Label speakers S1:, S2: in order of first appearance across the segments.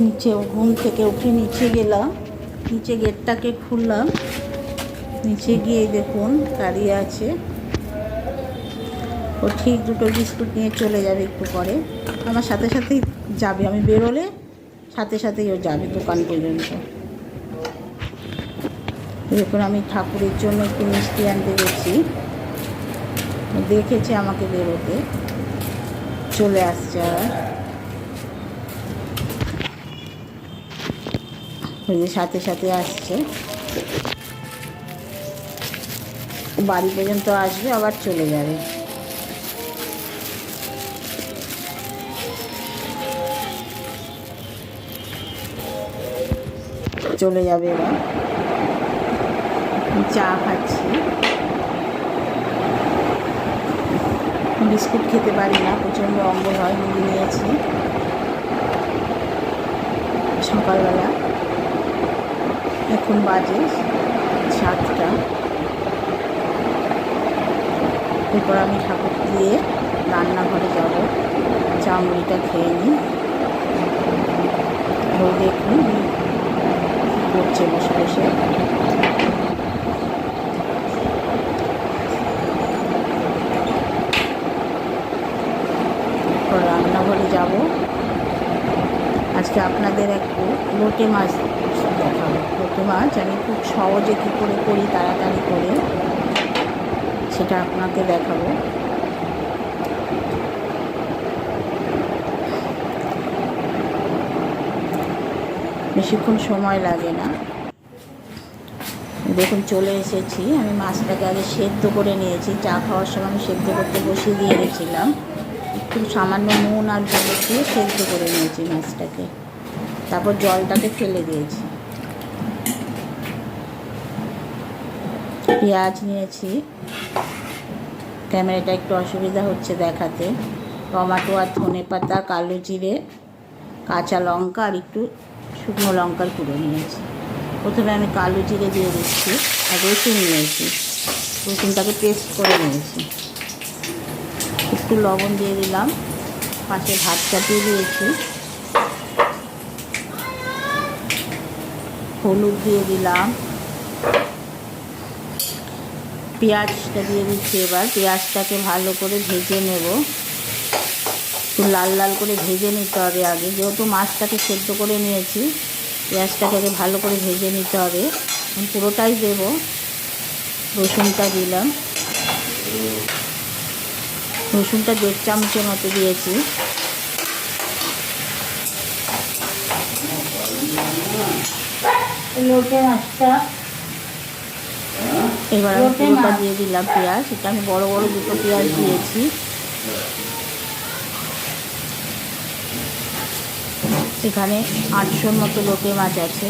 S1: নিচে ঘুম থেকে উঠে নিচে গেলাম। নিচে গেটটাকে খুললাম। নিচে গিয়ে দেখুন, দাঁড়িয়ে আছে। ও ঠিক দুটো বিস্কুট নিয়ে চলে যাবে একটু পরে। আমার সাথে সাথেই যাবে। আমি বেরোলে সাথে সাথেই ও যাবে দোকান পর্যন্ত। দেখুন, আমি ঠাকুরের জন্য একটু মিষ্টি আনতে গেছি। দেখেছে আমাকে বেরোতে। চলে আসছে আর। ওই সাথে সাথে আসছে। বাড়ি পর্যন্ত আসবে, আবার চলে যাবে। চলে যাবে এবার। চা খাচ্ছি। বিস্কুট খেতে পারি না, প্রচণ্ড অম্বল হয়, মুড়ি নিয়েছি। সকালবেলা। এখন বাজে সাতটা। এরপর আমি ঠাকুর দিয়ে রান্নাঘরে যাব চা মুড়িটা খেয়ে নিই। ও দেখুন করছে বসে বসে। রান্নাঘরে যাব। আজকে আপনাদের একটু লোটে মাছ দেখাবো মাছ আমি খুব সহজে কী করে করি তাড়াতাড়ি করে। সেটা আপনাকে দেখাবো। বেশিক্ষণ সময় লাগে না। দেখুন, চলে এসেছি। আমি মাছটাকে আগে সেদ্ধ করে নিয়েছি। চা খাওয়ার সময় আমি সেদ্ধ করতে বসিয়ে দিয়ে গেছিলাম একটু সামান্য নুন আর জল দিয়ে সেদ্ধ করে নিয়েছি মাছটাকে। তারপর জলটাকে ফেলে দিয়েছি। পেঁয়াজ নিয়েছি। ক্যামেরাটা একটু অসুবিধা হচ্ছে দেখাতে। টমাটো আর ধনে পাতা, কালো জিরে, কাঁচা লঙ্কা আর একটু শুকনো লঙ্কার গুঁড়ো নিয়েছি। প্রথমে আমি কালো জিরে দিয়ে দিচ্ছি আর রসুন নিয়েছি। রসুনটাকে পেস্ট করে নিয়েছি। একটু লবণ দিয়ে দিলাম। পাশে ভাত চাপিয়ে দিয়েছি। হলুদ দিয়ে দিলাম। পেঁয়াজটা দিয়ে দিচ্ছি এবার। পেঁয়াজটাকে ভালো করে ভেজে নেব। একটু লাল লাল করে ভেজে নিতে হবে আগে। যেহেতু মাছটাকে সেদ্ধ করে নিয়েছি, পেঁয়াজটাকে আগে ভালো করে ভেজে নিতে হবে। পুরোটাই দেব। রসুনটা দিলাম। রসুনটা দেড় চামচের মতো দিয়েছি। লোটে মাছটা এবার আমি পুরোটা দিয়ে দিলাম পেঁয়াজ। এটা আমি বড় বড় দুটো পেঁয়াজ দিয়েছি। এখানে আটশোর মতো লোকে মাছ আছে।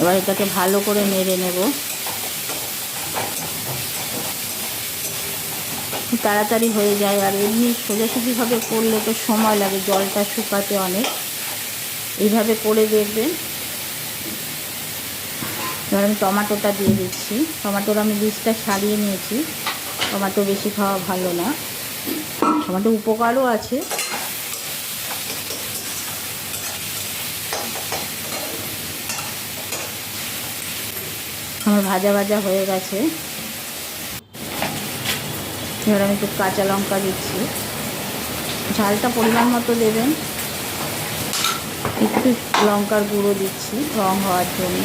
S1: এবার এটাকে ভালো করে নেড়ে নেব। তাড়াতাড়ি হয়ে যায় আর এমনি সোজাসুজিভাবে করলে তো সময় লাগে জলটা শুকাতে অনেক। এইভাবে করে দেখবেন। এবার আমি টমাটোটা দিয়ে দিচ্ছি। টমাটোর আমি বীজটা ছাড়িয়ে নিয়েছি। টমাটো বেশি খাওয়া ভালো না। টমাটো উপকারও আছে। আমার ভাজা ভাজা হয়ে গেছে। এবার আমি একটু কাঁচা লঙ্কা দিচ্ছি। ঝালটা পরিমাণ মতো দেবেন। একটু লঙ্কার গুঁড়ো দিচ্ছি রং হওয়ার জন্য।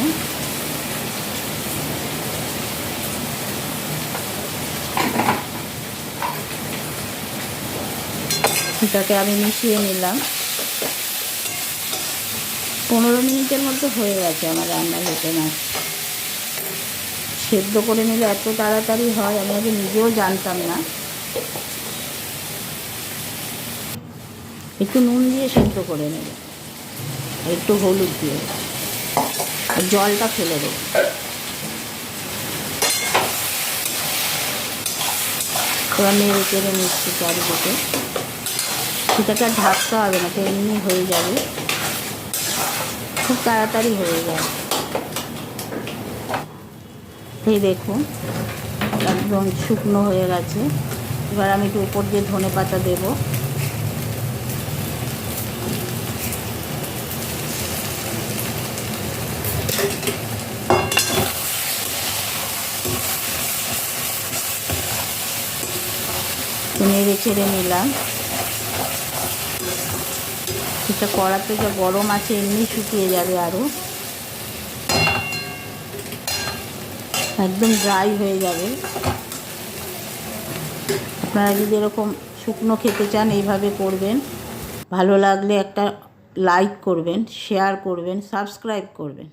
S1: এটাকে আমি মিশিয়ে নিলাম। পনেরো মিনিটের মধ্যে হয়ে গেছে আমার রান্না, হতে মাছ সেদ্ধ করে নিলে এত তাড়াতাড়ি হয়, আমি আগে নিজেও জানতাম না। একটু নুন দিয়ে সেদ্ধ করে নেব। একটু হলুদ দিয়ে। জলটা ফেলে দেবো। এবার নেড়ে চেড়ে নিচ্ছি চারিদিকে। সেটাকে আর ঢাকতে হবে না, তো এমনি হয়ে যাবে। খুব তাড়াতাড়ি হয়ে যায়। এই দেখুন, একদম শুকনো হয়ে গেছে। এবার আমি একটু উপর দিয়ে ধনে পাতা দেবো। নেড়ে ছেড়ে নিলাম। সেটা কড়াতে যা গরম আছে, এমনি শুকিয়ে যাবে আরও একদম ড্রাই হয়ে যাবে। আপনারা যদি এরকম শুকনো খেতে চান, এইভাবে করবেন। ভালো লাগলে একটা লাইক করবেন শেয়ার করবেন সাবস্ক্রাইব করবেন।